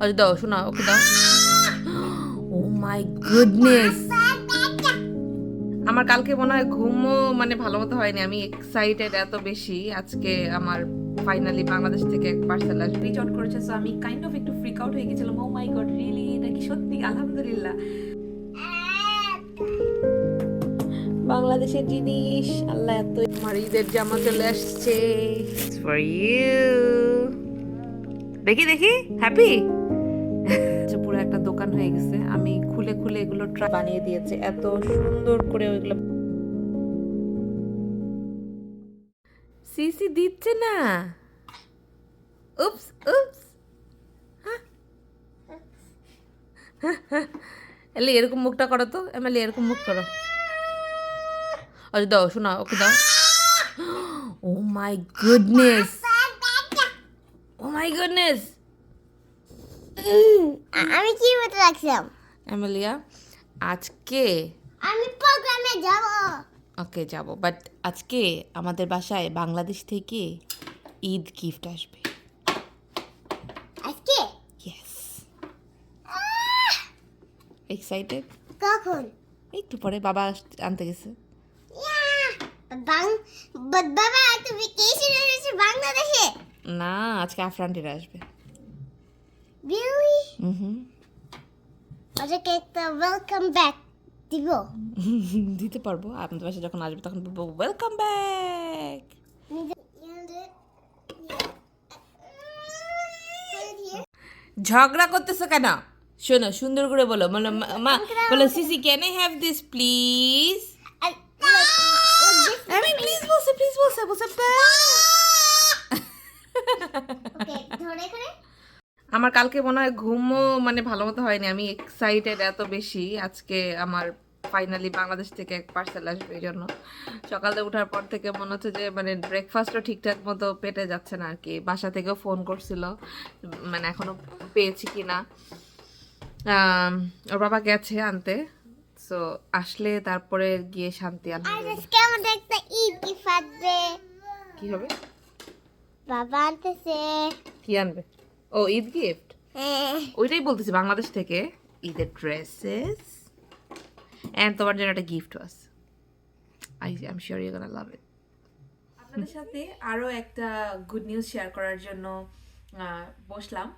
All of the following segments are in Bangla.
আরে দাও শোনা ওকে দাও ও মাই গুডনেস আমার কালকে মনে হয় ঘুমও মানে ভালো মতো হয়নি। আমি এক্সাইটেড এত বেশি। আজকে আমার ফাইনালি বাংলাদেশ থেকে এক পার্সেল আসবে। রিচ আউট করেছে সো আমি কাইন্ড অফ একটু ফ্রিক আউট হয়ে গেছিলাম। ও মাই গড রিয়েলি এটা কি সত্যি? আলহামদুলিল্লাহ। বাংলাদেশের জিনিস আল্লাহ এত আমার ঈদের জামা চলে আসছে। ফর ইউ দেখি দেখি হ্যাপি আচ্ছা দোকান হয়ে গেছে। আমি খুলে খুলে এগুলো ট্রাই বানিয়ে দিয়েছে। এত সুন্দর করে ওইগুলো সিসি দিচ্ছে না। উপস উপস এলে, এরকম মুখটা করো তো। এমএলএ এরকম মুখ করো। আরে দাও, শোনা, ওকে দাও। ও my goodness oh my goodness আমি কি বলতে রাখছিলাম এমেলিয়া আজকে আমি প্রোগ্রামে যাব। ওকে যাব। বাট আজকে আমাদের বাসায় বাংলাদেশ থেকে ঈদ গিফট আসবে। আজকে? ইয়েস এক্সাইটেড কখন? একটু পরে বাবা আনতে গেছে। বাবা এসেছে বাংলাদেশে? না আজকে আফরান্টিরা আসবে। রিয়েলি হুম ওদেরকে একটা ওয়েলকাম ব্যাক দিব। দিতে পারব। আপনাদের বাসায় যখন আসবে তখন বলব ওয়েলকাম ব্যাক ঝগড়া করতেছো কেন? শোনো সুন্দর করে বলো। বলো মা- বলো CC can I have this please আমি প্লিজ বলছে প্লিজ বলছে বলছে ধরে করে আমার কালকে মনে হয় ঘুমও মানে ভালো মতো হয়নি। আমি এক্সাইটেড এত বেশি। আজকে আমার ফাইনালি বাংলাদেশ থেকে এক পার্সেল আসবে এই জন্য। সকালে ওঠার পর থেকে মনে হচ্ছে যে মানে ব্রেকফাস্টও ঠিকঠাক মতো পেটে যাচ্ছে না আর কি। বাসা থেকেও ফোন করছিল মানে এখনও পেয়েছি কি না ওর বাবা গেছে আনতে। সো আসলে তারপরে গিয়ে শান্তি আলহামদুলিল্লাহ আজকে আমাদের একটা কি হবে? বাবা আনতেছে। কি আনবে? ও ঈদ গিফট হ্যাঁ। ওইটাই বলতেছি বাংলাদেশ থেকে। ঈদের ড্রেসেস অ্যান্ড তোমার জন্য একটা gift was I am sure you gonna love it আপনাদের সাথে আরও একটা গুড নিউজ শেয়ার করার জন্য আহ, বসলাম।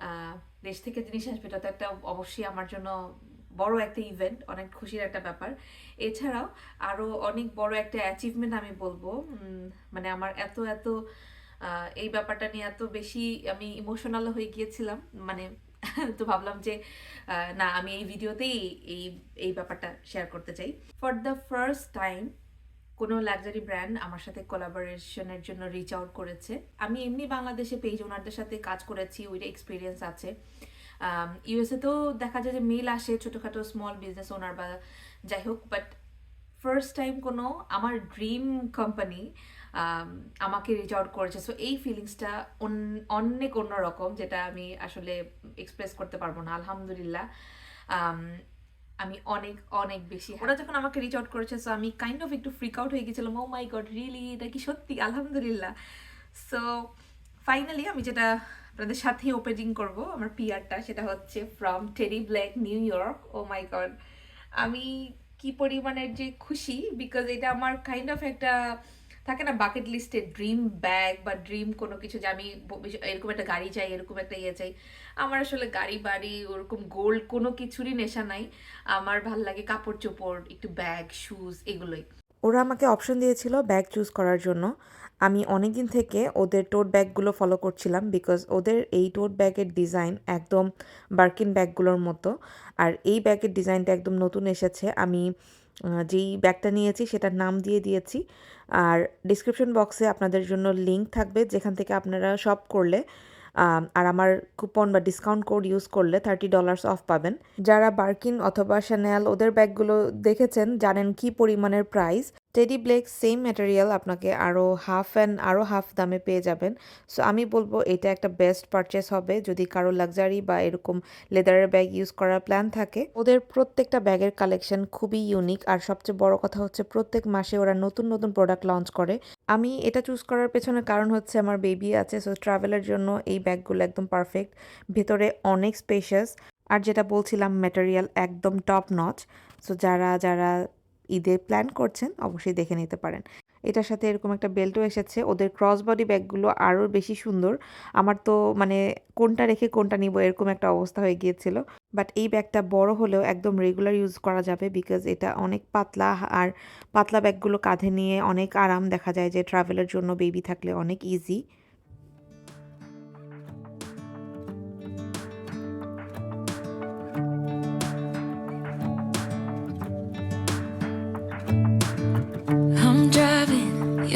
আহ, দেশ থেকে জিনিস আসবে এটা তো একটা অবশ্যই আমার জন্য বড় একটা ইভেন্ট অনেক খুশির একটা ব্যাপার। এছাড়াও আরও অনেক বড় একটা অ্যাচিভমেন্ট আমি বলব। উম, মানে আমার এত এত এই ব্যাপারটা নিয়ে এত বেশি আমি ইমোশনাল হয়ে গিয়েছিলাম। মানে তো ভাবলাম যে না, আমি এই ভিডিওতেই এই এই ব্যাপারটা শেয়ার করতে চাই। ফর দ্য ফার্স্ট টাইম কোনো লাক্সারি ব্র্যান্ড আমার সাথে কোলাবোরেশনের জন্য রিচ আউট করেছে। আমি এমনি বাংলাদেশে পেজ ওনারদের সাথে কাজ করেছি ওইটা এক্সপিরিয়েন্স আছে। ইউএসএ তেও দেখা যায় যে মেল আসে ছোটোখাটো স্মল বিজনেস ওনার বা যাই হোক বাট ফার্স্ট টাইম কোনো আমার ড্রিম কোম্পানি আমাকে রিচ আউট করেছে। সো এই ফিলিংসটা অনেক অন্যরকম যেটা আমি আসলে এক্সপ্রেস করতে পারব না আলহামদুলিল্লাহ। আমি অনেক অনেক বেশি ওরা যখন আমাকে রিচ আউট করেছে সো আমি কাইন্ড অফ একটু ফ্রিক আউট হয়ে গেছিলাম ও মাই গড রিয়েলি এটা কি সত্যি? আলহামদুলিল্লাহ। সো ফাইনালি আমি যেটা আপনাদের সাথে ওপেনিং করব আমার পিয়ারটা সেটা হচ্ছে from Terry Black New York oh my god আমি কি পরিমাণের যে খুশি বিকজ এটা আমার কাইন্ড অফ একটা থাকে না বাকেট লিস্টে ড্রিম ব্যাগ বা ড্রিম কোনো কিছু যে আমি এরকম একটা গাড়ি চাই, এরকম একটা ইয়ে চাই। আমার আসলে গাড়ি, বাড়ি ওরকম গোল্ড কোনো কিছুরই নেশা নাই। আমার ভালো লাগে কাপড় চোপড়, একটু ব্যাগ শুজ এগুলোই। ওরা আমাকে অপশন দিয়েছিল ব্যাগ চুজ করার জন্য। আমি অনেক দিন থেকে ওদের টোট ব্যাগগুলো ফলো করছিলাম বিকজ ওদের এই টোট ব্যাগের ডিজাইন একদম বার্কিন ব্যাগগুলোর মতো। আর এই ব্যাগের ডিজাইনটা একদম নতুন এসেছে। আমি যেই ব্যাগটা নিয়েছি সেটার নাম দিয়ে দিয়েছি। আর ডিসক্রিপশন বক্সে আপনাদের জন্য লিঙ্ক থাকবে যেখান থেকে আপনারা শপ করলে আর আমার কুপন বা ডিসকাউন্ট কোড ইউজ করলে থার্টি ডলার্স অফ পাবেন। যারা বার্কিন অথবা শ্যানেল ওদের ব্যাগগুলো দেখেছেন জানেন কি পরিমাণের price Teddy Blake same material আপনাকে আরও হাফ অ্যান্ড আরও হাফ দামে পেয়ে যাবেন। সো আমি বলব এটা একটা বেস্ট পারচেস হবে। যদি কারও লাক্সারি বা এরকম লেদারের ব্যাগ ইউজ করার প্ল্যান থাকে, ওদের প্রত্যেকটা ব্যাগের কালেকশন খুবই ইউনিক আর সবচেয়ে বড় কথা হচ্ছে, প্রত্যেক মাসে ওরা নতুন নতুন প্রোডাক্ট লঞ্চ করে। আমি এটা চুজ করার পেছনে কারণ হচ্ছে, আমার বেবি আছে। সো ট্রাভেলের জন্য এই ব্যাগগুলো একদম পারফেক্ট ভেতরে অনেক স্পেশাস আর যেটা বলছিলাম ম্যাটেরিয়াল একদম টপ নচ সো যারা যারা ঈদে প্ল্যান করছেন, অবশ্যই দেখে নিতে পারেন। এটার সাথে এরকম একটা বেল্টও এসেছে। ওদের ক্রস বডি ব্যাগগুলো আরও বেশি সুন্দর। আমার তো মানে কোনটা রেখে কোনটা নিব এরকম একটা অবস্থা হয়ে গিয়েছিল। বাট এই ব্যাগটা বড় হলেও একদম রেগুলার ইউজ করা যাবে বিকজ এটা অনেক পাতলা আর পাতলা ব্যাগগুলো কাঁধে নিয়ে অনেক আরাম দেখা যায় যে ট্রাভেলের জন্য বেবি থাকলে অনেক easy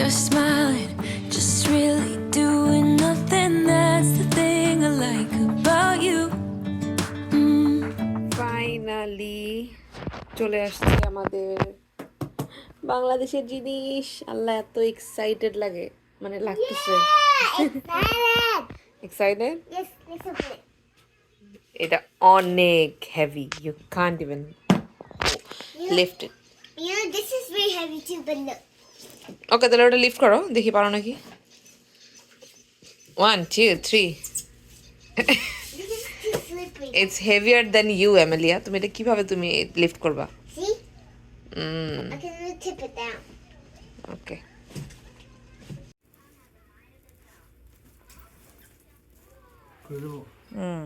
you're smiling, just really doing nothing. That's the thing I like about you. Mm. Finally চলে আসছে আমাদের বাংলাদেশের জিনিস আল্লাহ এত এক্সাইটেড লাগে মানে লাগতেছে এক্সাইটেড. এটা অনেক heavy you can't even lift it You know, this is very heavy too, but look. Okay তাহলে ওটা লিফট করো দেখি পারো নাকি? One two three it's heavier than you Amelia তুমি এটা কীভাবে তুমি লিফট করবা? See? Hmm I can really tip it down. Okay hmm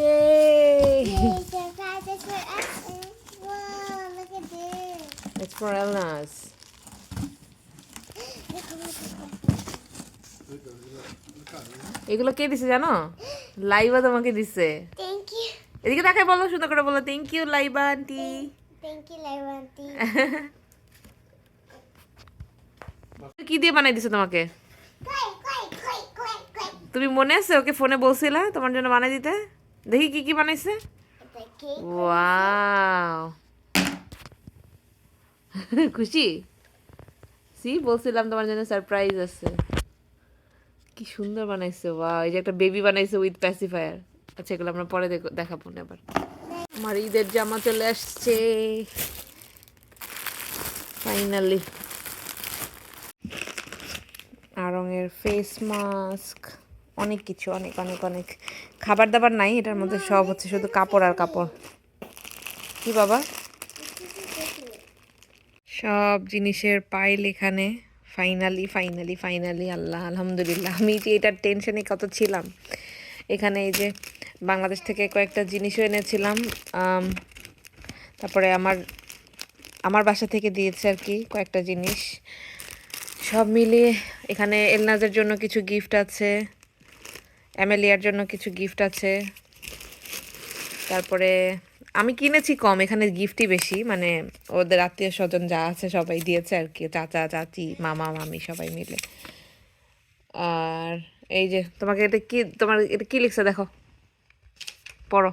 Yay! Yay, surprises for us. Whoa, look at this. It's for Elnas. Look at this. এগুলো কে দিছে জানো? লাইবা তোমাকে দিছে. এদিকে তাকাই বলো সুন্দর করে বলো thank you Laiba aunty Thank you, Levanti. কি দিয়ে বানাই দিছে তোমাকে. তুমি মনে আছে ওকে ফোনে বলছিলা তোমার জন্য বানাই দিতে? দেখি কি কি বানাইছে? ওয়াও। খুশি? সি বলছিলাম তোমার জন্য সারপ্রাইজ আছে। কি সুন্দর বানাইছে বা এই যে একটা বেবি বানাইছে উইথ প্যাসিফায়ার আচ্ছা এগুলো আমরা পরে দেখ- দেখাবো না এবার আমার ঈদের জামা চলে আসছে। ফাইনালি আরঙের ফেস মাস্ক অনেক কিছু, অনেক অনেক অনেক। খাবার দাবার নাই, এটার মধ্যে সব হচ্ছে শুধু কাপড় আর কাপড়। কি বাবা? সব জিনিসের পাইল এখানে। ফাইনালি ফাইনালি ফাইনালি আল্লাহ, আলহামদুলিল্লাহ। আমি যে এটার টেনশনে কত ছিলাম? এখানে এই যে বাংলাদেশ থেকে কয়েকটা জিনিসও এনেছিলাম তারপরে আমার আমার বাসা থেকে দিয়েছে আর কি কয়েকটা জিনিস। সব মিলিয়ে এখানে এলনাজের জন্য কিছু গিফট আছে, অ্যামেলিয়ার জন্য কিছু গিফট আছে, তারপরে আমি কিনেছি কম এখানে গিফটই বেশি মানে ওদের আত্মীয় স্বজন যা আছে সবাই দিয়েছে আর কি চাচা চাচি মামা মামি সবাই মিলে। আর এই যে তোমাকে এটা কি তোমার এটা কি লিখছে দেখো? পড়ো।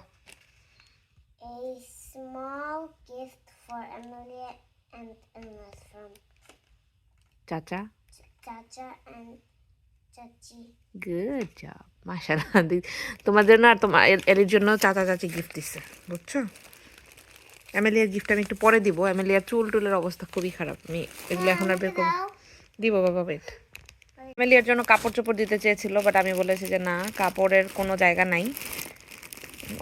চাচা? Chachi. গুড জব তোমার জন্য আর তোমার এলির জন্য চাচা চাচি গিফট দিচ্ছে বুঝছ? অ্যামেলিয়ার গিফট আমি একটু পরে দিব। অ্যামেলিয়ার চুল টুলের অবস্থা খুবই খারাপ। আমি এগুলো এখন আর বের করব দিব বাবা অ্যামেলিয়ার জন্য কাপড় চোপড় দিতে চেয়েছিল বাট আমি বলেছি যে না কাপড়ের কোনো জায়গা নাই।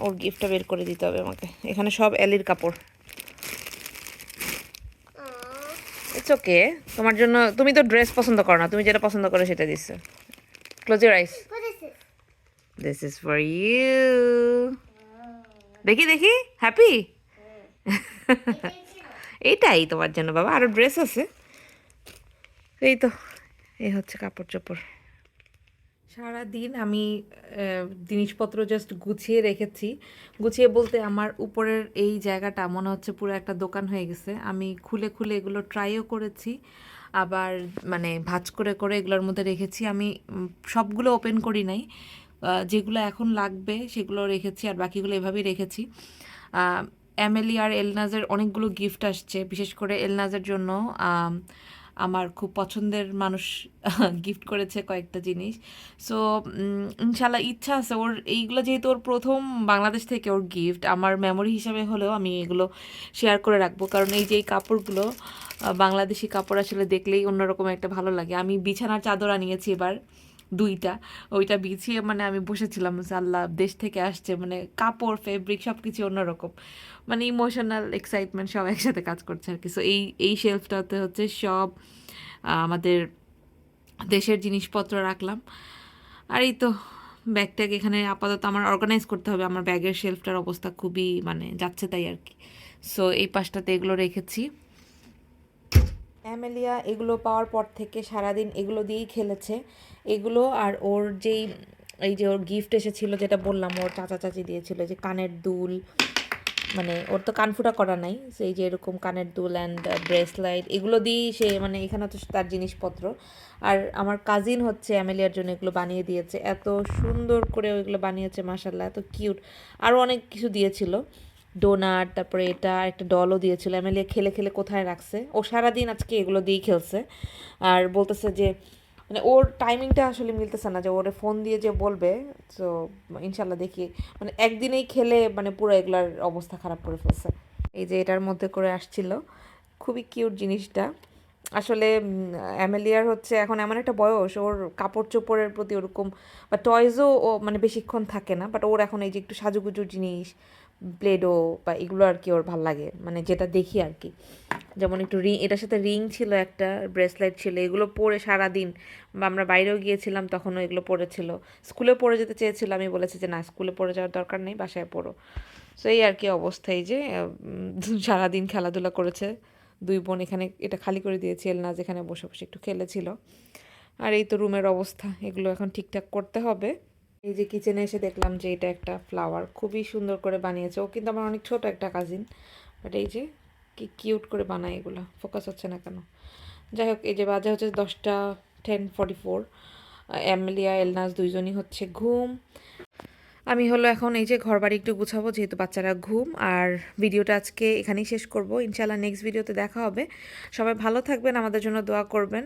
ওর গিফটটা বের করে দিতে হবে আমাকে। এখানে সব এলির কাপড়. ইটস ওকে তোমার জন্য তুমি তো ড্রেস পছন্দ করো না। তুমি যেটা পছন্দ করো সেটা দিচ্ছে close your eyes What is? This? This is for you দেখি দেখি হ্যাপি এইটাই তোমার জন্য বাবা। আরও ড্রেস আছে। এই তো এই হচ্ছে কাপড় চোপড়। সারাদিন আমি জিনিসপত্র জাস্ট গুছিয়ে রেখেছি। গুছিয়ে বলতে আমার উপরের এই জায়গাটা মনে হচ্ছে পুরো একটা দোকান হয়ে গেছে। আমি খুলে খুলে এগুলো ট্রাইও করেছি। আবার মানে ভাজ করে করে এগুলোর মধ্যে রেখেছি। আমি সবগুলো ওপেন করি নাই। যেগুলো এখন লাগবে সেগুলো রেখেছি আর বাকিগুলো এভাবেই রেখেছি। অ্যামেলি আর এলনাজের অনেকগুলো গিফট আসছে। বিশেষ করে এলনাজের জন্য আমার খুব পছন্দের মানুষ গিফট করেছে কয়েকটা জিনিস। সো ইনশাল্লাহ ইচ্ছা আছে। ওর এইগুলো যেহেতু ওর প্রথম বাংলাদেশ থেকে ওর গিফট আমার মেমোরি হিসাবে হলেও আমি এগুলো শেয়ার করে রাখব। কারণ এই যে কাপড়গুলো বাংলাদেশি কাপড় আসলে দেখলেই অন্যরকম একটা ভালো লাগে। আমি বিছানার চাদর আনিয়েছি এবার, দুইটা। ওইটা বিছিয়ে মানে আমি বসেছিলাম আল্লাহ, দেশ থেকে আসছে মানে কাপড় ফেব্রিক সব কিছু অন্যরকম। মানে ইমোশনাল এক্সাইটমেন্ট সব একসাথে কাজ করছে আর কি। সো এই এই শেলফটাতে হচ্ছে সব আমাদের দেশের জিনিসপত্র রাখলাম। আর এই তো ব্যাগ ট্যাগ এখানে আপাতত আমার অর্গানাইজ করতে হবে। আমার ব্যাগের শেলফটার অবস্থা খুবই মানে যাচ্ছে তাই আর কি। সো এই পাশটাতে এগুলো রেখেছি। অ্যামেলিয়া এগুলো পাওয়ার পর থেকে সারাদিন এগুলো দিয়েই খেলেছে। এগুলো আর ওর যেই, এই যে ওর গিফট এসেছিল যেটা বললাম, ওর চাচা চাচি দিয়েছিল, যে কানের দুল মানে ওর তো কানফুটা করা নাই, সেই যে এরকম কানের দুল অ্যান্ড ব্রেসলাইট এগুলো দিয়েই সে মানে এখানে তো তার জিনিসপত্র। আর আমার কাজিন হচ্ছে অ্যামেলিয়ার জন্য এগুলো বানিয়ে দিয়েছে। এত সুন্দর করে ওইগুলো বানিয়েছে মাসাল্লাহ এত কিউট আরও অনেক কিছু দিয়েছিল। ডোনাট, তারপরে এটা একটা ডলও দিয়েছিল, অ্যামেলিয়া খেলে খেলে কোথায় রাখছে? ও সারাদিন আজকে এগুলো দিয়েই খেলছে। আর বলতেছে যে মানে ওর টাইমিংটা আসলে মিলতেছে না যে ওরে ফোন দিয়ে যে বলবে, তো ইনশাল্লাহ দেখি। মানে একদিনেই খেলে মানে পুরো এগুলার অবস্থা খারাপ করে ফেলছে। এই যে এটার মধ্যে করে আসছিল। খুবই কিউট জিনিসটা। আসলে অ্যামেলিয়ার হচ্ছে এখন এমন একটা বয়স, ওর কাপড় চোপড়ের প্রতি ওরকম, বা টয়সও ও মানে বেশিক্ষণ থাকে না বাট ওর এখন এই যে একটু সাজুগুজুর জিনিস প্লেডো বা এগুলো আর কি ওর ভালো লাগে। মানে যেটা দেখি আর কি। যেমন একটু রিং, এটার সাথে রিং ছিল একটা, ব্রেসলেট ছিল, এগুলো পরে সারাদিন বা আমরা বাইরেও গিয়েছিলাম তখনও এগুলো পরেছিল স্কুলে পরে যেতে চেয়েছিল, আমি বলেছি যে না, স্কুলে পরে যাওয়ার দরকার নেই, বাসায় পড়ো। সো এই আর কি অবস্থা এই যে সারাদিন খেলাধুলা করেছে। দুই বোন এখানে, এটা খালি করে দিয়েছি এলনাজ এখানে বসে বসে একটু খেলেছিল। আর এই তো রুমের অবস্থা, এগুলো এখন ঠিকঠাক করতে হবে। এই যে কিচেনে এসে দেখলাম যে এটা একটা ফ্লাওয়ার খুবই সুন্দর করে বানিয়েছে। ও কিন্তু আমার অনেক ছোট একটা কাজিন বাট এই যে কি কিউট করে বানায় এগুলো ফোকাস হচ্ছে না কেন? যাই হোক, এই যে বাজে হচ্ছে দশটা টেন ফর্টি ফোর অ্যামেলিয়া এলনাস দুইজনই হচ্ছে ঘুম। আমি হলো এখন এই যে ঘর বাড়ি একটু গুছাবো, যেহেতু বাচ্চারা ঘুম, আর ভিডিওটা আজকে এখানেই শেষ করব। ইনশাল্লাহ নেক্সট ভিডিওতে দেখা হবে। সবাই ভালো থাকবেন, আমাদের জন্য দোয়া করবেন।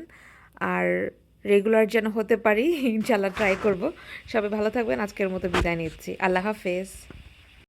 আর রেগুলার যেন হতে পারি ইনশাল্লাহ ট্রাই করব। সবাই ভালো থাকবেন, আজকের মতো বিদায় নিচ্ছি। আল্লাহ হাফেজ।